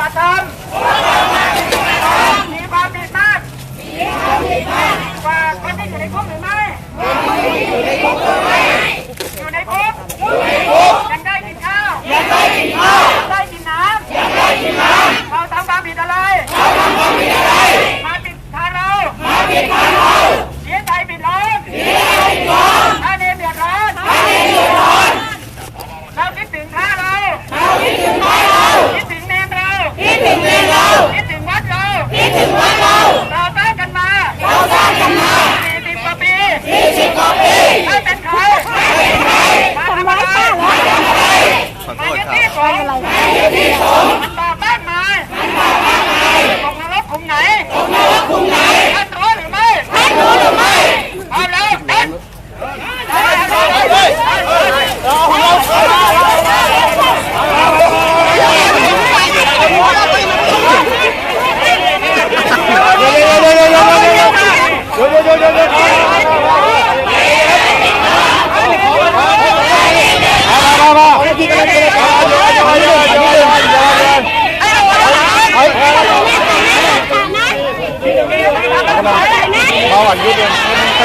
บัติธรรมมีความผิดมากกว่าคนที่อยู่ในคุกหรือไม่ อยู่ในคุกยังได้กินข้าวยังได้กินข้าวยังได้กินน้ำยังได้กินน้ำเราทำความผิดอะไรเราทำความผิดอะไร มาปิดทางเรามาปิดทางเราเสียใจปิดร้อนเสียใจปิดร้อนถ้าเนรเดือดร้อนถ้าเนรเดือดร้อนเราคิดถึงท่าเราเราคิดถึงท่าเราคิดถึงเนรเราคิดถึงเนรเราคิดถึงวัดเราคิดถึงวัดเราเราสร้างกันมาเราสร้างกันมาสี่สิบกว่าปีสี่สิบกว่าปีไม่เป็นใครไม่เป็นใครมาทำอะไรมาทำอะไร ขอโท มา ษ ยึด ครับ ที่ผมมายึดที่ผมมันต่อต้านมามันต่อต้านมาตกนรกขุมไหนตกนรกขุมไหนท่านรู้หรือไม่ท่านรู้หรือไม่เอาแล้วเต้นเราจะ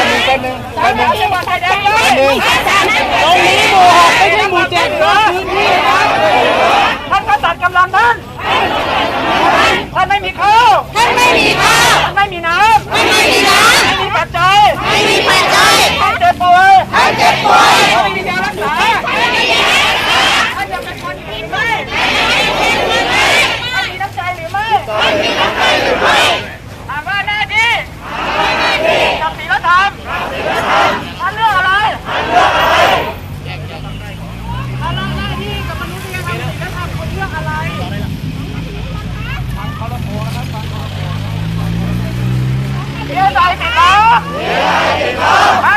มาไทยแดงเลยตรงนี้หมู่หกไม่ใช่หมู่เจ็ดเหรอท่านก็ตัดกำลังท่านท่านไม่มีใคร ท่านไม่มีข้าว ท่านไม่มีน้ำ ท่านไม่มีน้ ไม่มีปัจจัยำไม่มีปัจจัย ท่านเจ็บป่วย ท่านเจ็บป่วย ท่านไม่มียารักษาท่านจะเป็นคนดีหรือไม่ท่านมีน้ำใจหรือไม่ถามว่าหน้าที่กับศีลธรรมท่านเลือกอะไรท่านเลือกหน้าที่กับมนุษยธรรมศีลธรรมคุณเลือกอะไรเสียใจ ผิดแล้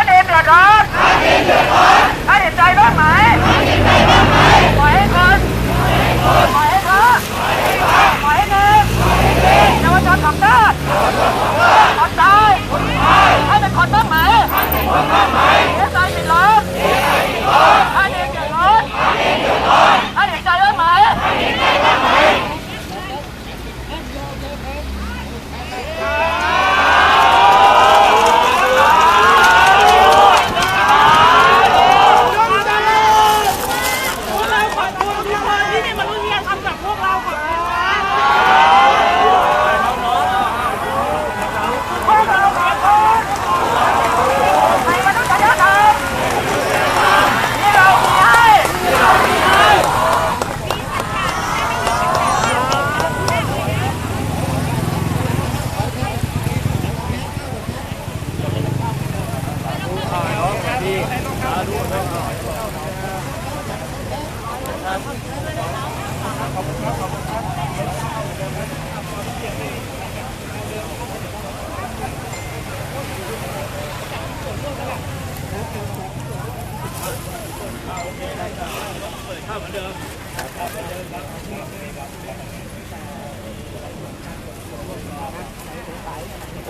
โ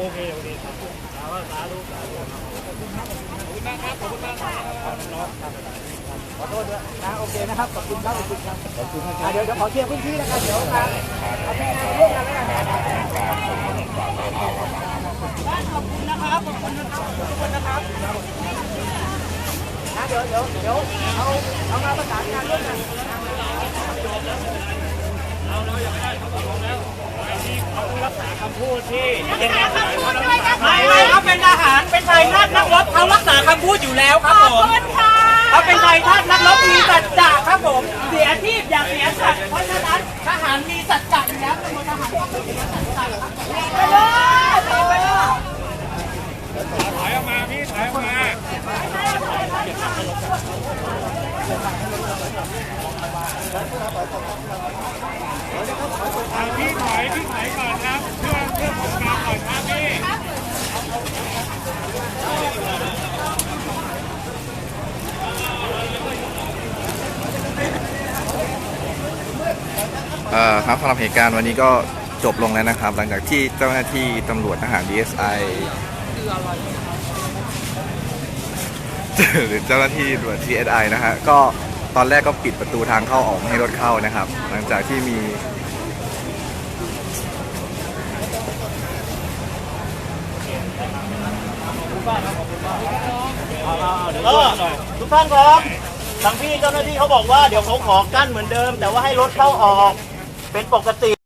อเคโอเคครับสาธุสาธุขอบคุณมากครับ ขอบคุณมากครับขอโทษด้วยนะ โอเคนะครับ ขอบคุณครับ ขอบคุณครับครับเดี๋ยวเดี๋ยวขอเคลียร์พื้นที่นะครับ เดี๋ยวครับำพูดที่ยังไม่ไม่เขาเป็นทหารเป็นชายนาฏนักรบเขารักษาคำพูดอยู่แล้วครับผมเขาเป็นชายนาฏนักรบมีสัจจะครับผม เสียอาชีพอย่าเสียสัตว์เพราะฉะนั้นทหารมีสัจจะอยู่แล้วเป็นทหารต้องไม่เสียสัจจะครับไปเลยไปเลยพี่ถอยพี่ถอยก่อนครับเพื่อเพื่อ ครับสำหรับเหตุการณ์วันนี้ก็จบลงแล้วนะครับ หลังจากที่เจ้าหน้าที่ตำรวจทหาร DSI หรือเจ้าหน้าที่ตำรวจ DSI นะฮะก็ตอนแรกก็ปิดประตูทางเข้าออกให้รถเข้านะครับ หลังจากที่มีเอทุกท่านครับทางพี่เจ้าหน้าที่เขาบอกว่าเดี๋ยวเขาขอกั้นเหมือนเดิม แต่ว่าให้รถเข้าออก เป็นปกติ